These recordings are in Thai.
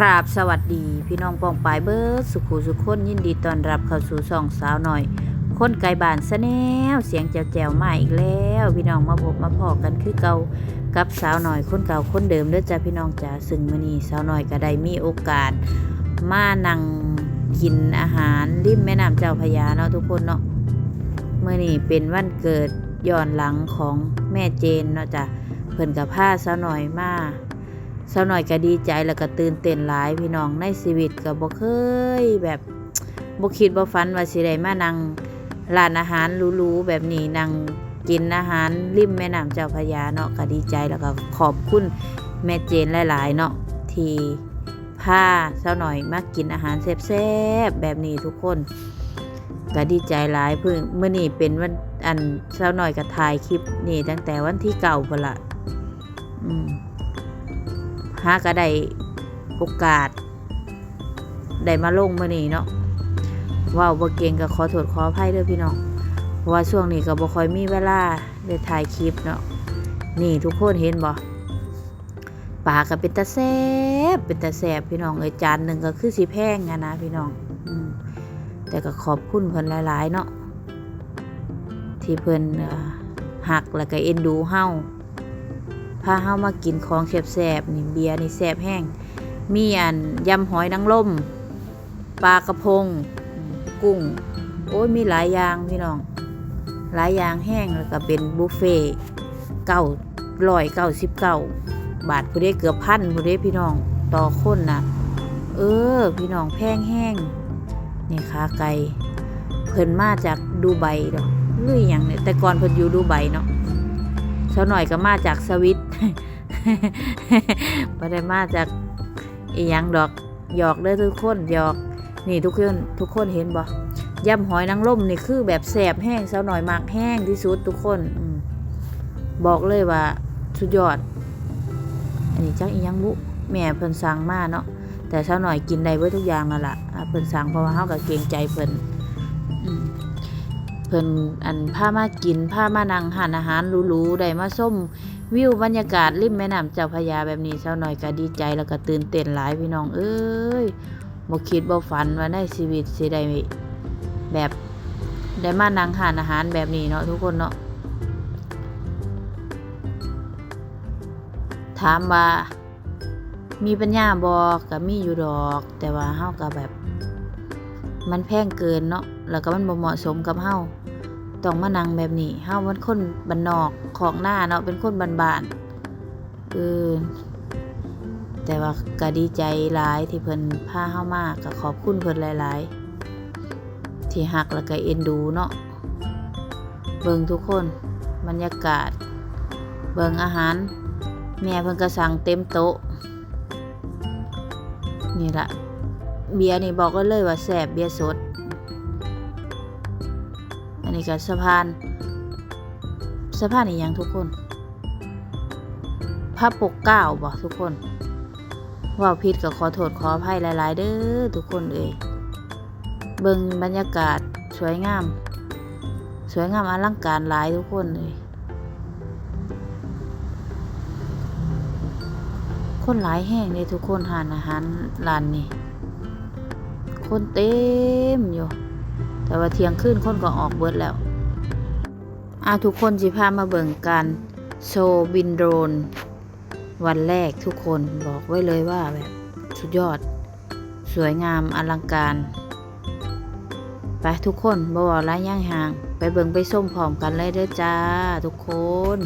กราบสวัสดี พี่น้องปองปายเบิร์ดสุขุสุขคนยินดีต้อนรับเข้าสู่ช่องสาวหน่อย คนไกลบ้านสะแนวเสียงแจวๆมาอีกแล้ว พี่น้องมาพบมาพอกันคือเก่ากับสาวหน่อยคนเก่าคนเดิมเด้อจ้าพี่น้องจ๋าซึ่งมื้อนี้สาวหน่อยก็ได้มีโอกาส มานั่งกินอาหารริมแม่น้ำเจ้าพยาเนาะทุกคนเนาะมื้อนี้เป็นวันเกิดย้อนหลังของแม่เจนเนาะจ้ะเพิ่นกับพาสาวหน่อยมา สาวหน่อยก็ดีใจแล้วก็ตื่นเต้นหลายพี่น้องในชีวิตก็บ่เคยแบบบ่คิดบ่ฝันว่าสิได้มานั่งร้านอาหารหรูๆแบบนี้นั่งกินอาหารริมแม่น้ำเจ้าพยาเนาะก็ดีใจแล้วก็ขอบคุณแม่เจนหลายๆเนาะที่พาสาวหน่อยมากินอาหารแซ่บๆแบบนี้ทุกคนก็ดีใจหลายเพิ่งเมื้อนี้เป็นวันอันสาวหน่อยก็ถ่ายคลิปนี่ตั้งแต่วันที่เก่าพุ่นละอืม หาก็ได้โอกาส ได้มาลงมื่อนี้เนาะว้าบ่เก่งก็ขอโทษขออภัยเด้อพี่น้องเพราะว่าช่วงนี้ก็บ่ค่อยมีเวลาได้ถ่ายคลิปเนาะนี่ทุกคนเห็นบ่ปลาก็เป็นตาแซบเป็นตาแซบพี่น้องเอ้ยจานหนึ่งก็คือสิแพงอะนะพี่น้องอแต่ก็ขอบคุณเพิ่นหลาย ๆ เนาะที่เพิ่นเอ่อหักแล้วก็เอ็นดูเฮา พาเฮามากินของแซ่บๆนี่เบียร์นี่แซ่บแห้ง มีอันยำหอยนางรมปลากระพง กุ้ง โอ้ยมีหลายอย่างพี่น้อง หลายอย่างแห้งแล้วก็เป็นบุฟเฟ่เก้าร้อยเก้าสิบเก้าบาทผู้ได้เกือบพันผู้ได้พี่น้องต่อคนนะเออ พี่น้องแพงแห้งนี่ขาไก่เพิ่นมาจากดูไบดอกหรืออย่างเนี่ยแต่ก่อนเพิ่นอยู่ดูไบเนาะเช้าหน่อยก็มาจากสวิต ไม่ได้มาจากอีหยังดอกหยอกเด้อทุกคนหยอก นี่ทุกคนทุกคนเห็นบ่ยำหอยนางรมนี่คือแบบแสบแห้งเช้าหน่อยมากแห้งที่สุดทุกคนอบอกเลยว่าสุดยอด อันนี้จักอีหยังบุแม่เพิ่นสั่งมาเนาะแต่เช้าหน่อยกินได้เบิดทุกอย่างนั่นแหละเพิ่นสั่งเพราะว่าเฮาก็เกรงใจเพิ่นเพิ่นอันพามากินพามานั่งหานอาหารหรูๆได้มาส้ม วิวบรรยากาศริมแม่น้ำเจ้าพระยาแบบนี้เช้าหน่อยก็ดีใจแล้วก็ตื่นเต้นหลายพี่น้องเอ้ยบ่คิดบ่ฝันว่าในชีวิตสิได้แบบได้มานั่งหานอาหารแบบนี้เนาะทุกคนเนาะถามว่ามีปัญญาบ่ก็มีอยู่ดอก แต่ว่าเฮาก็แบบ มันแพงเกินเนาะแล้วก็มันบ่เหมาะสมกับเฮา ต้องมานั่งแบบนี้เฮามันคนบ้านนอกของหน้าเนาะเป็นคนบ้านๆเออแต่ว่าก็ดีใจหลายที่เพิ่นพาเฮามากก็ขอบคุณเพิ่นหลาย ๆ ที่ฮักแล้วก็เอ็นดูเนาะเบิ่งทุกคนบรรยากาศ เบิ่งอาหาร แม่เพิ่นก็สั่งเต็มโต๊ะนี่ละเบียร์นี่บอกก็เลยว่าแสบเบียร์สด อันนี้ก็สะพานสะพานอีกอย่างทุกคนผ้าปกเก้าบอกทุกคนว่าผิดก็ขอโทษขออภัยหลาย ๆ เด้อทุกคนเอ่ยเบิ่งบรรยากาศสวยงาม สวยงามอลังการหลายทุกคนเลยคนหลายแห้งเลยทุกคนหานอาหารร้านนี้คนเต็มอยู่ แต่ว่าเที่ยงคืนคนก็ออกเบิดแล้วอาทุกคนสิพามาเบิ่งการโชว์บินโดรน วันแรกทุกคนบอกไว้เลยว่าแบบสุดยอด สวยงามอลังการ ไปทุกคนบ่ว่าร้ายย่างห่าง ไปเบิ่งไปส้มพร้อมกันเลยเด้อจ้า ทุกคน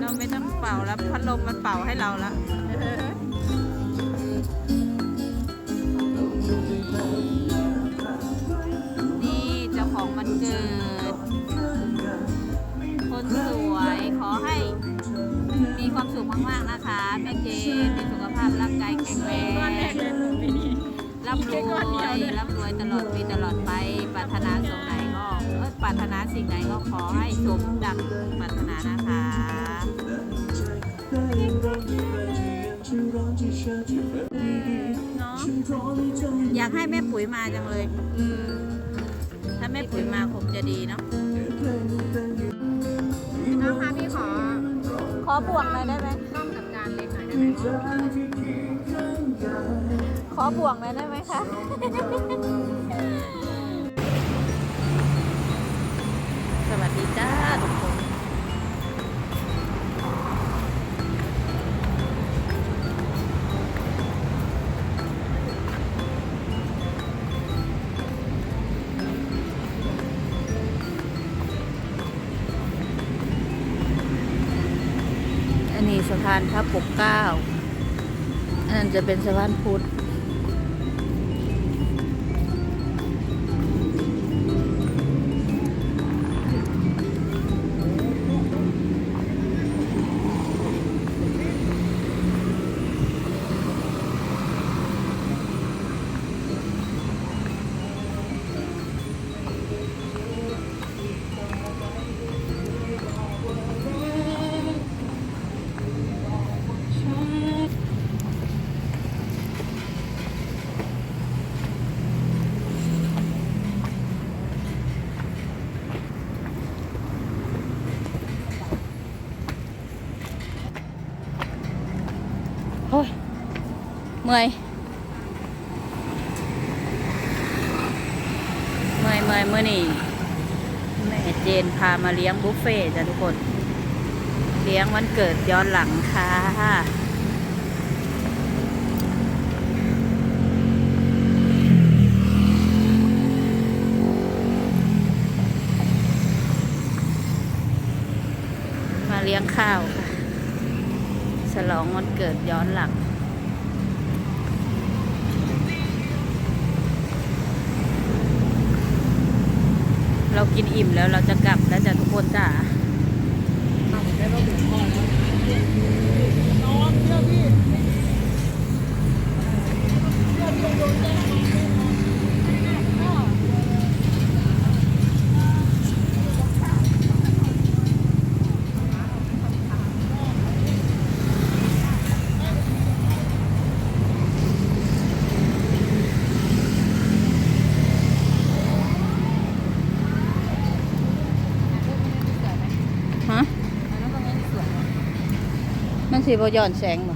เราไม่ต้องเป่าแล้วพัดลมมันเป่าให้เราแล้วนี่เจ้าของมันเกิด คนสวยขอให้ ความสุขมากๆนะคะแม่เจนมีสุขภาพร่างกายแข็งแรงร่ำรวยร่ำรวยตลอดปีตลอดไปปรารถนาสิ่งไหนก็เอ้ยปรารถนาสิ่งไหนก็ขอให้สมดังปรารถนานะคะเนาะอยากให้แม่ปุ๋ยมาจังเลยถ้าแม่ปุ๋ยมาคงจะดีเนาะนะคะพี่ขอ ขอบวกหน่อยได้ไหมต้อมกับการเล็กหน่อยได้ไหมขอบวกหน่อยได้ไหมคะสวัสดีจ้าทุกคน นี่สะพานพระปกเก้าอันนั้นจะเป็นสะพานพุทธ เมื่อยเมื่อยเมื่อยเมื่อนี่แม่เจนพามาเลี้ยงบุฟเฟ่จ้ะทุกคน เลี้ยงวันเกิดย้อนหลังค่ะมาเลี้ยงข้าว ฉลองวันเกิดย้อนหลัง เรากินอิ่มแล้วเราจะกลับแล้วจ้ะทุกคนจ้าฮ สีบย้อนแสงบ่